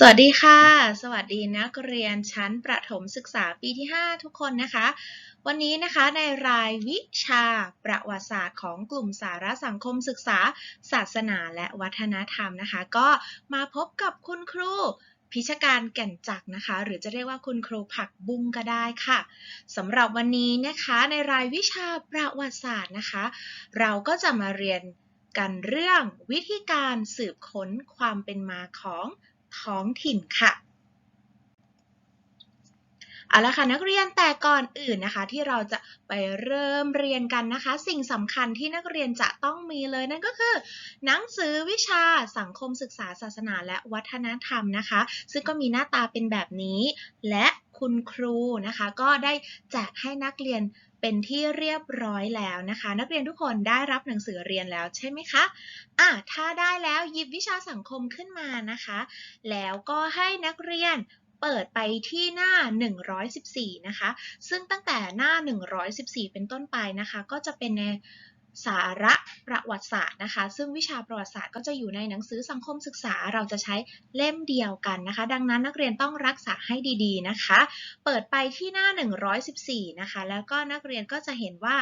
สวัสดีค่ะ สวัสดีนักเรียนชั้นประถมศึกษาปีที่ 5 ทุกคนนะคะ วันนี้นะคะในรายวิชาประวัติศาสตร์ของกลุ่มสาระสังคมศึกษา ศาสนาและวัฒนธรรมนะคะ ก็มาพบกับคุณครูพิชการแก่นจักนะคะ หรือจะเรียกว่าคุณครูผักบุ้งก็ได้ค่ะสำหรับวันนี้นะคะในรายวิชาประวัติศาสตร์นะคะ เราก็จะมาเรียนกันเรื่องวิธีการสืบค้นความเป็นมาของ ท้องถิ่นค่ะเอาละค่ะนักเรียนแต่ก่อนอื่นนะคะที่เราจะไปเริ่มเรียนกันนะคะ สิ่งสำคัญที่นักเรียนจะต้องมีเลยนั่นก็คือ หนังสือวิชาสังคมศึกษาศาสนาและวัฒนธรรมนะคะ ซึ่งก็มีหน้าตาเป็นแบบนี้ และคุณครูนะคะ ก็ได้แจกให้นักเรียน เป็นที่เรียบร้อยแล้วนะคะ นักเรียนทุกคนได้รับหนังสือเรียนแล้วใช่ไหมคะอะถ้าได้แล้วหยิบวิชาสังคมขึ้นมานะคะ แล้วก็ให้นักเรียนเปิดไปที่หน้า 114 นะคะ ซึ่งตั้งแต่หน้า 114 เป็นต้นไปนะคะ ก็จะเป็นใน สาระประวัติศาสตร์นะคะ ซึ่งวิชาประวัติศาสตร์ก็จะอยู่ในหนังสือสังคมศึกษา เราจะใช้เล่มเดียวกันนะคะ ดังนั้นนักเรียนต้องรักษาให้ดีๆนะคะ เปิดไปที่หน้า 114 นะคะ แล้วก็นักเรียนก็จะเห็นว่า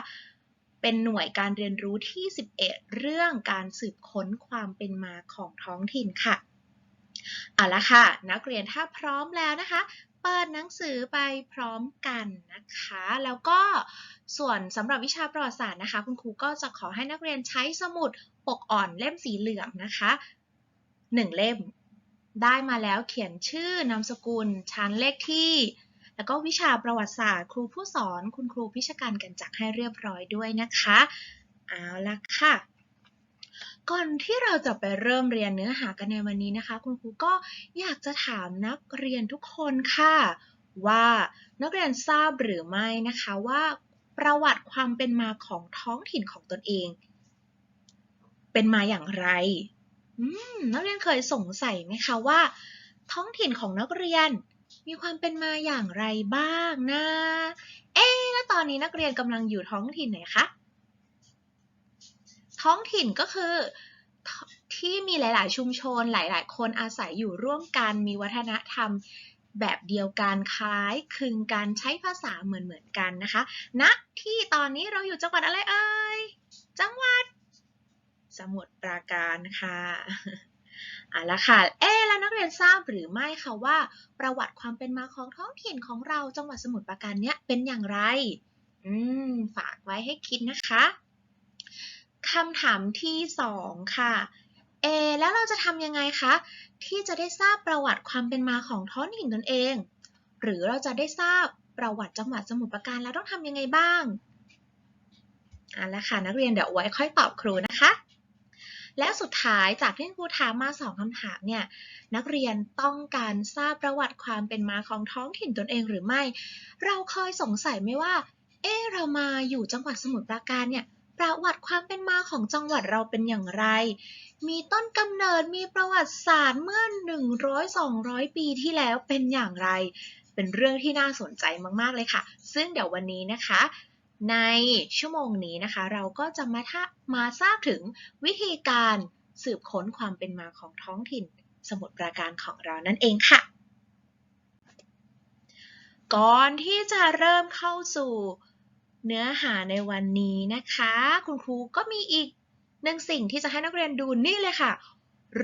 เป็นหน่วยการเรียนรู้ที่ 11 เรื่องการสืบค้นความเป็นมาของท้องถิ่นค่ะเอาละค่ะ นักเรียนถ้าพร้อมแล้วนะคะ เปิดหนังสือไปพร้อมกันนะคะ แล้วก็ ส่วนสำหรับวิชาประวัติศาสตร์นะคะ คุณครูก็จะขอให้นักเรียนใช้สมุดปกอ่อนเล่มสีเหลืองนะคะหนึ่งเล่ม ได้มาแล้วเขียนชื่อนามสกุล ชั้นเลขที่ แล้วก็วิชาประวัติศาสตร์ ครูผู้สอน คุณครูพิชการกันจักให้เรียบร้อยด้วยนะคะเอาละค่ะก่อนที่เราจะไปเริ่มเรียนเนื้อหากันในวันนี้นะคะ คุณครูก็อยากจะถามนักเรียนทุกคนค่ะ ว่านักเรียนทราบหรือไม่นะคะว่า ประวัติความเป็นมาของท้องถิ่นของตนเอง เป็นมาอย่างไรนักเรียนเคยสงสัยไหมคะว่า ท้องถิ่นของนักเรียนมีความเป็นมาอย่างไรบ้างนะ เอ๊แล้วตอนนี้นักเรียนกำลังอยู่ท้องถิ่นไหนคะ ท้องถิ่นก็คือที่มีหลาย ๆ ชุมชนหลาย ๆ คนอาศัยอยู่ร่วมกันมีวัฒนธรรม แบบเดียวกันคล้ายคลึงกันใช้ภาษาเหมือนเหมือนกันนะคะณนะที่ตอนนี้เราอยู่จังหวัดอะไรเอ่ยจังหวัด สมุทรปราการค่ะเอาละค่ะ เอ๊แล้วนักเรียนทราบหรือไม่คะว่า ประวัติความเป็นมาของท้องถิ่นของเราจังหวัดสมุทรปราการเนี้ยเป็นอย่างไร อืม ฝากไว้ให้คิดนะคะคำถามที่สองค่ะ เอแล้วเราจะทำยังไงคะ ที่จะได้ทราบประวัติความเป็นมาของท้องถิ่นตนเอง หรือเราจะได้ทราบประวัติจังหวัดสมุทรปราการแล้วต้องทำยังไงบ้างอะแล้วค่ะนักเรียนเดี๋ยวไว้ค่อยตอบครูนะคะ และสุดท้ายจากที่ครูถามมาสองคำถามเนี่ยนักเรียนต้องการทราบประวัติความเป็นมาของท้องถิ่นตนเองหรือไม่ เราเคยสงสัยไหมว่า เอ๊เรามาอยู่จังหวัดสมุทรปราการเนี่ย ประวัติความเป็นมาของจังหวัดเราเป็นอย่างไร มีต้นกำเนิดมีประวัติศาสตร์เมื่อ 100-200 ปีที่แล้วเป็นอย่างไร เป็นเรื่องที่น่าสนใจมาก ๆ เลยค่ะ ซึ่งเดี๋ยววันนี้นะคะ ในชั่วโมงนี้นะคะ เราก็จะมาทามาทราบถึงวิธีการสืบค้นความเป็นมาของท้องถิ่นสมุทรปราการของเรานั่นเองค่ะ ก่อนที่จะเริ่มเข้าสู่ เนื้อหาในวันนี้นะคะ คุณครูก็มีอีกหนึ่งสิ่งที่จะให้นักเรียนดูนี่เลยค่ะ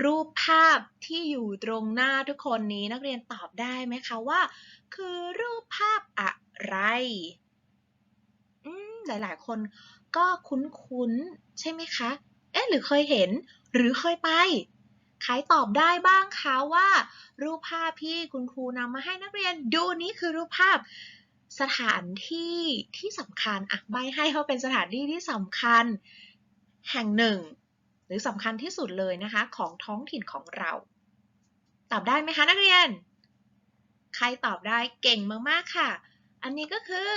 รูปภาพที่อยู่ตรงหน้าทุกคนนี้นักเรียนตอบได้ไหมคะว่า คือรูปภาพอะไรอืมหลายๆ คนก็คุ้นๆ ใช่ไหมคะ เอ๊ะ หรือเคยเห็น หรือเคยไป ใครตอบได้บ้างคะว่า รูปภาพที่คุณครูนำมาให้นักเรียนดูนี้คือรูปภาพ สถานที่ที่สำคัญอะใบให้เขาเป็นสถานที่ที่สำคัญแห่งหนึ่ง หรือสำคัญที่สุดเลยนะคะ ของท้องถิ่นของเรา ตอบได้ไหมคะนักเรียน ใครตอบได้เก่งมากๆค่ะ อันนี้ก็คือ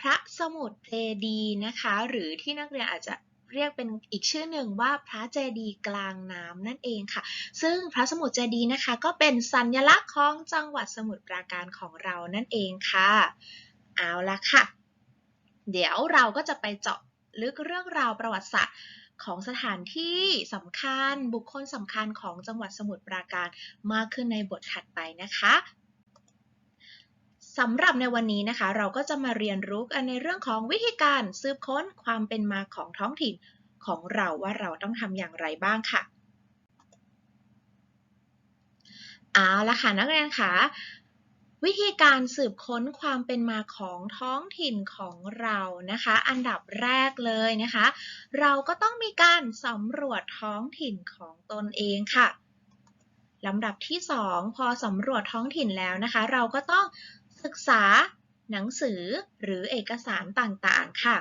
พระสมุทรเจดีนะคะ หรือที่นักเรียนอาจจะ เรียกเป็นอีกชื่อหนึ่งว่าพระเจดีย์กลางน้ำนั่นเองค่ะ ซึ่งพระสมุทรเจดีย์นะคะ ก็เป็นสัญลักษณ์ของจังหวัดสมุทรปราการของเรานั่นเองค่ะ เอาละค่ะ เดี๋ยวเราก็จะไปเจาะลึกเรื่องราวประวัติศาสตร์ของสถานที่สำคัญบุคคลสำคัญของจังหวัดสมุทรปราการมากขึ้นในบทถัดไปนะคะ สำหรับในวันนี้นะคะ เราก็จะมาเรียนรู้กันในเรื่องของวิธีการสืบค้นความเป็นมาของท้องถิ่นของเราว่าเราต้องทำอย่างไรบ้างค่ะเอาละค่ะนักเรียนคะวิธีการสืบค้นความเป็นมาของท้องถิ่นของเรานะคะ อันดับแรกเลยนะคะ เราก็ต้องมีการสำรวจท้องถิ่นของตนเองค่ะลำดับที่ 2 พอสำรวจท้องถิ่นแล้วนะคะ เราก็ต้อง ศึกษา หนังสือหรือเอกสารต่างๆ ค่ะ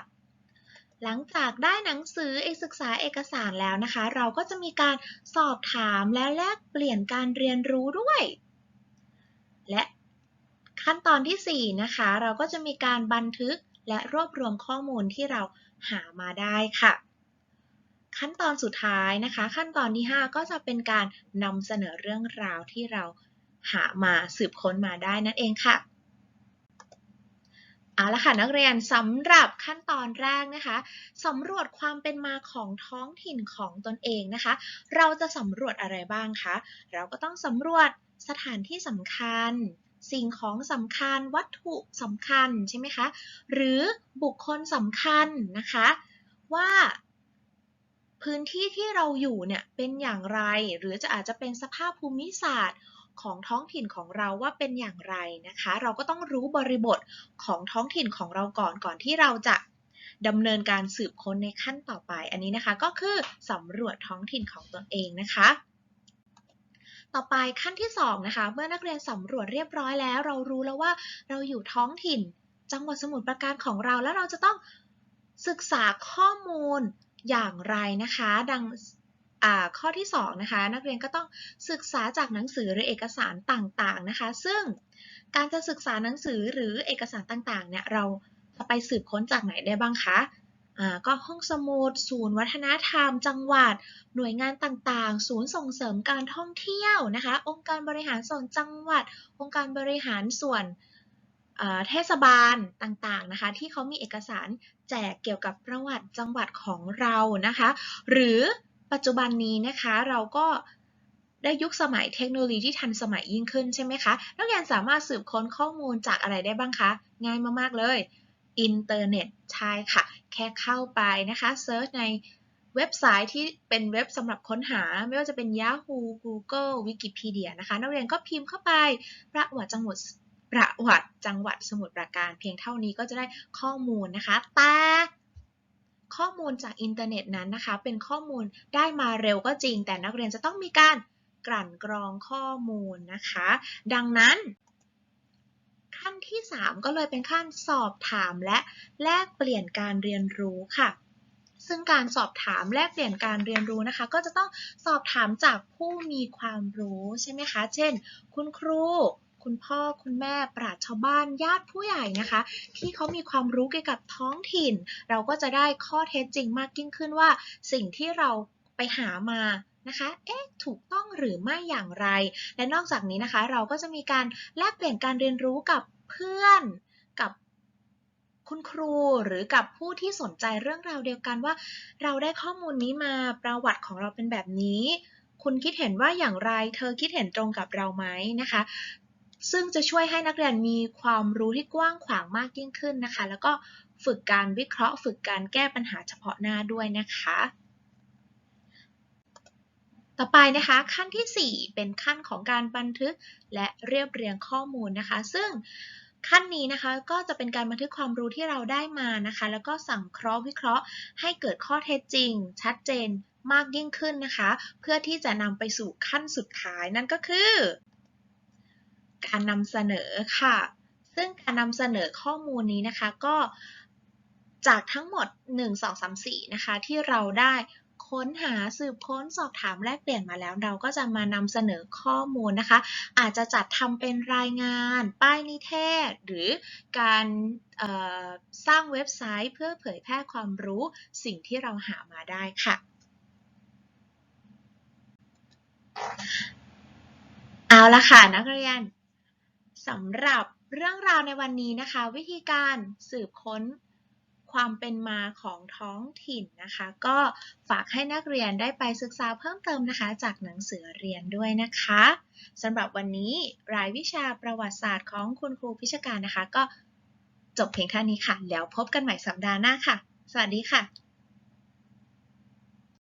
หลังจากได้หนังสือเอกศึกษาเอกสารแล้วนะคะ เราก็จะมีการสอบถามและแลกเปลี่ยนการเรียนรู้ด้วย และขั้นตอนที่ 4 นะคะ เราก็จะมีการบันทึกและรวบรวมข้อมูลที่เราหามาได้ค่ะ ขั้นตอนสุดท้ายนะคะ ขั้นตอนที่ 5 ก็จะเป็นการนำเสนอเรื่องราวที่เราหามาสืบค้นมาได้นั่นเองค่ะ เอาละค่ะนักเรียนสำหรับขั้นตอนแรกนะคะสำรวจความเป็นมาของท้องถิ่นของตนเองนะคะ เราจะสำรวจอะไรบ้างคะเราก็ต้องสำรวจสถานที่สำคัญ สิ่งของสำคัญ วัตถุสำคัญใช่ไหมคะหรือบุคคลสำคัญนะคะว่าพื้นที่ที่เราอยู่เนี่ยเป็นอย่างไร หรือจะอาจจะเป็นสภาพภูมิศาสตร์ ของท้องถิ่นของเราว่าเป็นอย่างไรนะคะ เราก็ต้องรู้บริบทของท้องถิ่นของเราก่อนก่อนที่เราจะดำเนินการสืบค้นในขั้นต่อไป อันนี้นะคะก็คือสำรวจท้องถิ่นของตนเองนะคะ ต่อไปขั้นที่2นะคะ เมื่อนักเรียนสำรวจเรียบร้อยแล้ว เรารู้แล้วว่าเราอยู่ท้องถิ่น จังหวัดสมุทรปราการของเราแล้วเราจะต้องศึกษาข้อมูลอย่างไรนะคะ ดัง ข้อที่2นะคะนักเรียนก็ต้องศึกษาจากหนังสือหรือเอกสารต่างๆนะคะ ซึ่งการจะศึกษาหนังสือหรือเอกสารต่างๆเนี่ยเราจะไปสืบค้นจากไหนได้บ้างคะก็ห้องสมุดศูนย์วัฒนธรรม จังหวัด หน่วยงานต่างๆ ศูนย์ส่งเสริมการท่องเที่ยวนะคะ องค์การบริหารส่วนจังหวัด องค์การบริหารส่วนเทศบาลต่างๆนะคะ ที่เขามีเอกสารแจกเกี่ยวกับประวัติจังหวัดของเรานะคะ หรือ ปัจจุบันนี้นะคะเราก็ได้ยุคสมัยเทคโนโลยีที่ทันสมัยยิ่งขึ้นใช่ไหมคะ นักเรียนสามารถสืบค้นข้อมูลจากอะไรได้บ้างคะ ง่ายมาก ๆ เลย อินเทอร์เน็ตใช่ค่ะ แค่เข้าไปนะคะเซิร์ชในเว็บไซต์ที่เป็นเว็บสำหรับค้นหา ไม่ว่าจะเป็น Yahoo Google Wikipedia นะคะ นักเรียนก็พิมพ์เข้าไปประวัติจังหวัดประวัติจังหวัดสมุทรปราการ เพียงเท่านี้ก็จะได้ข้อมูลนะคะแต่ ข้อมูลจากอินเทอร์เน็ตนั้นนะคะ เป็นข้อมูลได้มาเร็วก็จริง แต่นักเรียนจะต้องมีการกลั่นกรองข้อมูลนะคะ ดังนั้น ขั้นที่ 3 ก็เลยเป็นขั้นสอบถามและแลกเปลี่ยนการเรียนรู้ค่ะซึ่งการสอบถามแลกเปลี่ยนการเรียนรู้นะคะ ก็จะต้องสอบถามจากผู้มีความรู้ใช่ไหมคะ เช่น คุณครู คุณพ่อคุณแม่ปราชญ์ชาวบ้านญาติผู้ใหญ่นะคะ ที่เขามีความรู้เกี่ยวกับท้องถิ่น เราก็จะได้ข้อเท็จจริงมากยิ่งขึ้นว่า สิ่งที่เราไปหามานะคะ เอ๊ะ ถูกต้องหรือไม่อย่างไร และนอกจากนี้นะคะ เราก็จะมีการแลกเปลี่ยนการเรียนรู้กับเพื่อน กับคุณครูหรือกับผู้ที่สนใจเรื่องราวเดียวกันว่า เราได้ข้อมูลนี้มาประวัติของเราเป็นแบบนี้ คุณคิดเห็นว่าอย่างไร เธอคิดเห็นตรงกับเราไหมนะคะ ซึ่งจะช่วยให้นักเรียนมีความรู้ที่กว้างขวางมากยิ่งขึ้นนะคะ แล้วก็ฝึกการวิเคราะห์ฝึกการแก้ปัญหาเฉพาะหน้าด้วยนะคะ ต่อไปนะคะขั้นที่ 4 เป็นขั้นของการบันทึกและเรียบเรียงข้อมูลนะคะ ซึ่งขั้นนี้นะคะก็จะเป็นการบันทึกความรู้ที่เราได้มานะคะ แล้วก็สังเคราะห์วิเคราะห์ ให้เกิดข้อเท็จจริง ชัดเจนมากยิ่งขึ้นนะคะ เพื่อที่จะนำไปสู่ขั้นสุดท้ายนั่นก็คือ การนำเสนอค่ะ ซึ่งการนำเสนอข้อมูลนี้นะคะก็จากทั้งหมด 1 2 3 4 นะคะ ที่เราได้ค้นหาสืบค้นสอบถามแลกเปลี่ยนมาแล้ว เราก็จะมานำเสนอข้อมูลนะคะ อาจจะจัดทำเป็นรายงาน ป้ายนิเทศ หรือการสร้างเว็บไซต์เพื่อเผยแพร่ความรู้สิ่งที่เราหามาได้ค่ะเอาละค่ะนักเรียน สำหรับเรื่องราวในวันนี้นะคะ วิธีการสืบค้นความเป็นมาของท้องถิ่นนะคะ ก็ฝากให้นักเรียนได้ไปศึกษาเพิ่มเติมนะคะ จากหนังสือเรียนด้วยนะคะสำหรับวันนี้รายวิชาประวัติศาสตร์ของคุณครูพิชการนะคะ ก็จบเพียงเท่านี้ค่ะ แล้วพบกันใหม่สัปดาห์หน้าค่ะ สวัสดีค่ะ